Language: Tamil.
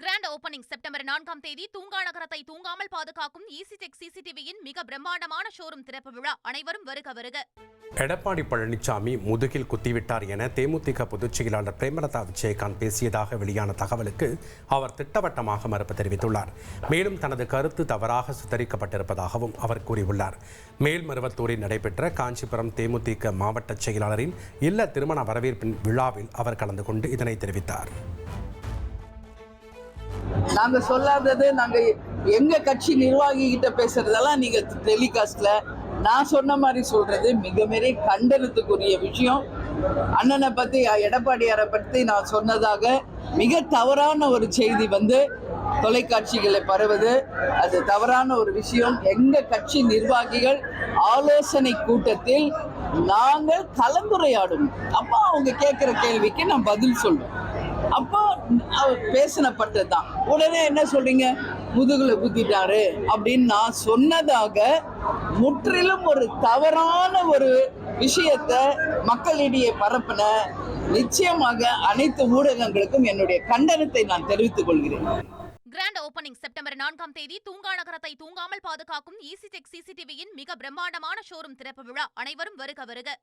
கிராண்ட் ஓபனிங் செப்டம்பர் நான்காம் தேதி தூங்கா நகரத்தை தூங்காமல் பாதுகாக்கும் ஈசிடெக் சிசிடிவியின் மிக பிரம்மாண்டமான ஷோரூம் திறப்பு விழா அனைவரும் வருக வருக. எடப்பாடி பழனிசாமி முதுகில் குத்திவிட்டார் என தேமுதிக பொதுச் செயலாளர் பிரேமலதா விஜயகாந்த் பேசியதாக வெளியான தகவலுக்கு அவர் திட்டவட்டமாக மறுப்பு தெரிவித்துள்ளார். மேலும் தனது கருத்து தவறாக சித்தரிக்கப்பட்டிருப்பதாகவும் அவர் கூறியுள்ளார். மேல்மருவத்தூரில் நடைபெற்ற காஞ்சிபுரம் தேமுதிக மாவட்ட செயலாளரின் இல்ல திருமண வரவேற்பின் விழாவில் அவர் கலந்து கொண்டு இதனை தெரிவித்தார். நாங்க சொல்லாதது நாங்க எங்க கட்சி நிர்வாகி கிட்ட பேசுறதெல்லாம் நீங்க டெலிகாஸ்ட்ல நான் சொன்ன மாதிரி சொல்றது மிக மிக கண்டனத்துக்குரிய விஷயம். அண்ணனை பத்தி எடப்பாடியாரை பத்தி நான் சொன்னதாக மிக தவறான ஒரு செய்தி வந்து தொலைக்காட்சிகளை பரவுது. அது தவறான ஒரு விஷயம். எங்க கட்சி நிர்வாகிகள் ஆலோசனை கூட்டத்தில் நாங்கள் கலந்துரையாடும். அப்போ அவங்க கேட்குற கேள்விக்கு நான் பதில் சொல்லுவோம் அப்போ அவர் பேசினப்பட்டது தான் உடனே என்ன சொல்றீங்க? முதுகுல குத்திட்டாரு அப்படின்னு நான் சொன்னதாக முற்றிலும் ஒரு தவறான ஒரு விஷயத்தை மக்களிடையே பரப்பின நிச்சயமாக அனைத்து ஊடகங்களுக்கும் என்னுடைய கண்டனத்தை நான் தெரிவித்துக் கொள்கிறேன். கிராண்ட் ஓபனிங் செப்டம்பர் நான்காம் தேதி தூங்கா நகரத்தை தூங்காமல் பாதுகாக்கும் ஈசிடெக் சிசிடிவியின் மிக பிரம்மாண்டமான ஷோரூம் திறப்பு விழா. அனைவரும் வருக வருக.